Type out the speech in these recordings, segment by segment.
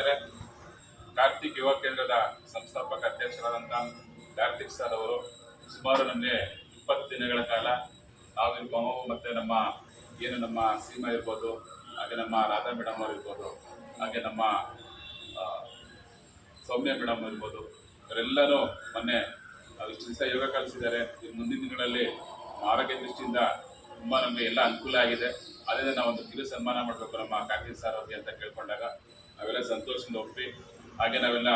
ಸ್ನೇಹಿತರೆ ಕಾರ್ತಿಕ್ ಯುವ ಕೇಂದ್ರದ ಸಂಸ್ಥಾಪಕ ಅಧ್ಯಕ್ಷರಾದಂಥ ಕಾರ್ತಿಕ್ ಸರ್ ಅವರು ಸುಮಾರು ನಮಗೆ ಇಪ್ಪತ್ತು ದಿನಗಳ ಕಾಲ ನಾವಿರ್ಬೋದು ಮತ್ತೆ ನಮ್ಮ ಏನು ನಮ್ಮ ಸೀಮಾ ಇರ್ಬೋದು, ಹಾಗೆ ನಮ್ಮ ರಾಧಾ ಮೇಡಮ್ ಅವರು ಇರ್ಬೋದು, ಹಾಗೆ ನಮ್ಮ ಸೌಮ್ಯ ಮೇಡಮ್ ಇರ್ಬೋದು, ಇವರೆಲ್ಲರೂ ಮೊನ್ನೆ ಇಷ್ಟು ದಿವಸ ಯೋಗ ಕಲಿಸಿದ್ದಾರೆ. ಈ ಮುಂದಿನ ದಿನಗಳಲ್ಲಿ ಆರೋಗ್ಯ ದೃಷ್ಟಿಯಿಂದ ತುಂಬ ನಮಗೆ ಎಲ್ಲ ಅನುಕೂಲ ಆಗಿದೆ. ಅದರಿಂದ ಒಂದು ಕಿರು ಸನ್ಮಾನ ಮಾಡಬೇಕು ನಮ್ಮ ಕಾರ್ತಿಕ್ ಸರ್ ಅವ್ರಿಗೆ ಅಂತ ಕೇಳ್ಕೊಂಡಾಗ. ನಾವೆಲ್ಲ ಸಂತೋಷದಿಂದ ಒಪ್ಪಿ ಹಾಗೆ ನಾವೆಲ್ಲ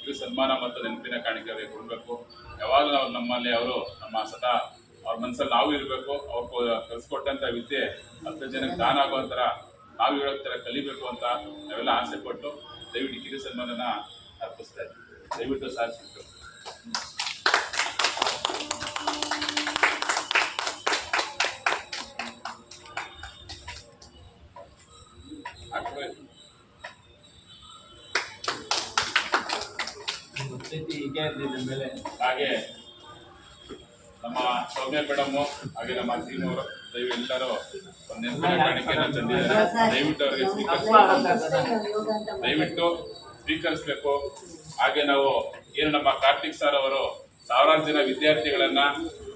ಇದು ಸನ್ಮಾನ ಮತ್ತು ನೆನಪಿನ ಕಾಣಿಕೆ ಅವರಿಗೆ ಕೊಡಬೇಕು. ಯಾವಾಗಲೂ ನಾವು ನಮ್ಮಲ್ಲಿ ಅವರು, ನಮ್ಮ ಸದಾ ಅವ್ರ ಮನಸ್ಸಲ್ಲಿ ನಾವು ಇರಬೇಕು. ಅವ್ರು ಕಲಿಸ್ಕೊಟ್ಟಂಥ ವಿದ್ಯೆ ಹತ್ತು ಜನಕ್ಕೆ ದಾನ ಆಗೋ ಥರ ನಾವು ಹೇಳೋ ಥರ ಕಲಿಬೇಕು ಅಂತ ನಾವೆಲ್ಲ ಆಸೆ ಪಟ್ಟು ದಯವಿಟ್ಟು ಕಿರು ಸನ್ಮಾನನ ಅರ್ಪಿಸ್ತಾ ಇದ್ದೀವಿ. ದಯವಿಟ್ಟು ಸಾಧಿಸ್ಬೇಕು. ಸ್ಥಿತಿ ಹೀಗೆ ಇರಲಿ ಮೇಲೆ. ಹಾಗೆ ನಮ್ಮ ಸೌಮ್ಯ ಮೇಡಮ್ ಹಾಗೆ ನಮ್ಮ ಟೀಮ್ ಅವರು ದಯವಿಟ್ಟು ಎಲ್ಲರೂ ಕಾಣಿಕೆಯನ್ನು ತಂದಿದ್ದಾರೆ. ದಯವಿಟ್ಟು ಅವರಿಗೆ ಸ್ವೀಕರಿಸಬೇಕು ದಯವಿಟ್ಟು ಸ್ವೀಕರಿಸಬೇಕು. ಹಾಗೆ ನಾವು ಏನು ನಮ್ಮ ಕಾರ್ತಿಕ್ ಸರ್ ಅವರು ಸಾವಿರಾರು ಜನ ವಿದ್ಯಾರ್ಥಿಗಳನ್ನ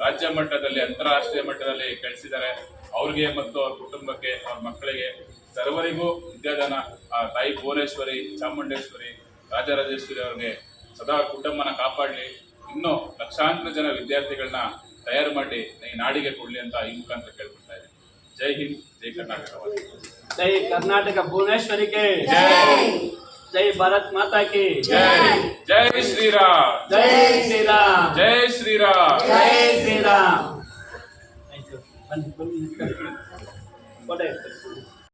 ರಾಜ್ಯ ಮಟ್ಟದಲ್ಲಿ ಅಂತಾರಾಷ್ಟ್ರೀಯ ಮಟ್ಟದಲ್ಲಿ ಕಳಿಸಿದ್ದಾರೆ. ಅವ್ರಿಗೆ ಮತ್ತು ಅವ್ರ ಕುಟುಂಬಕ್ಕೆ ಅವ್ರ ಮಕ್ಕಳಿಗೆ ಸರ್ವರಿಗೂ ವಿದ್ಯಾದಾನ ಆ ತಾಯಿ ಭುವನೇಶ್ವರಿ ಚಾಮುಂಡೇಶ್ವರಿ ರಾಜರಾಜೇಶ್ವರಿ ಅವ್ರಿಗೆ ಸದಾ ಕುಟುಂಬನ ಕಾಪಾಡಲಿ. ಇನ್ನೂ ಲಕ್ಷಾಂತರ ಜನ ವಿದ್ಯಾರ್ಥಿಗಳನ್ನ ತಯಾರು ಮಾಡಿ ಈ ನಾಡಿಗೆ ಕೊಡಲಿ ಅಂತ ಈ ಮುಖಾಂತರ ಕೇಳ್ಕೊಳ್ತಾ ಇದ್ದೀನಿ. ಜೈ ಹಿಂದ್ ಜೈ ಕರ್ನಾಟಕ. ಜೈ ಕರ್ನಾಟಕ ಭುವನೇಶ್ವರಿಗೆ ಜೈ ಜೈ ಭಾರತ್ ಮಾತಾ ಕಿ. ಜೈ ಜೈ ಶ್ರೀರಾಮ್. ಜೈ ಶ್ರೀರಾಮ್. ಜೈ ಶ್ರೀರಾಮ್. ಜೈ ಶ್ರೀರಾಮ್.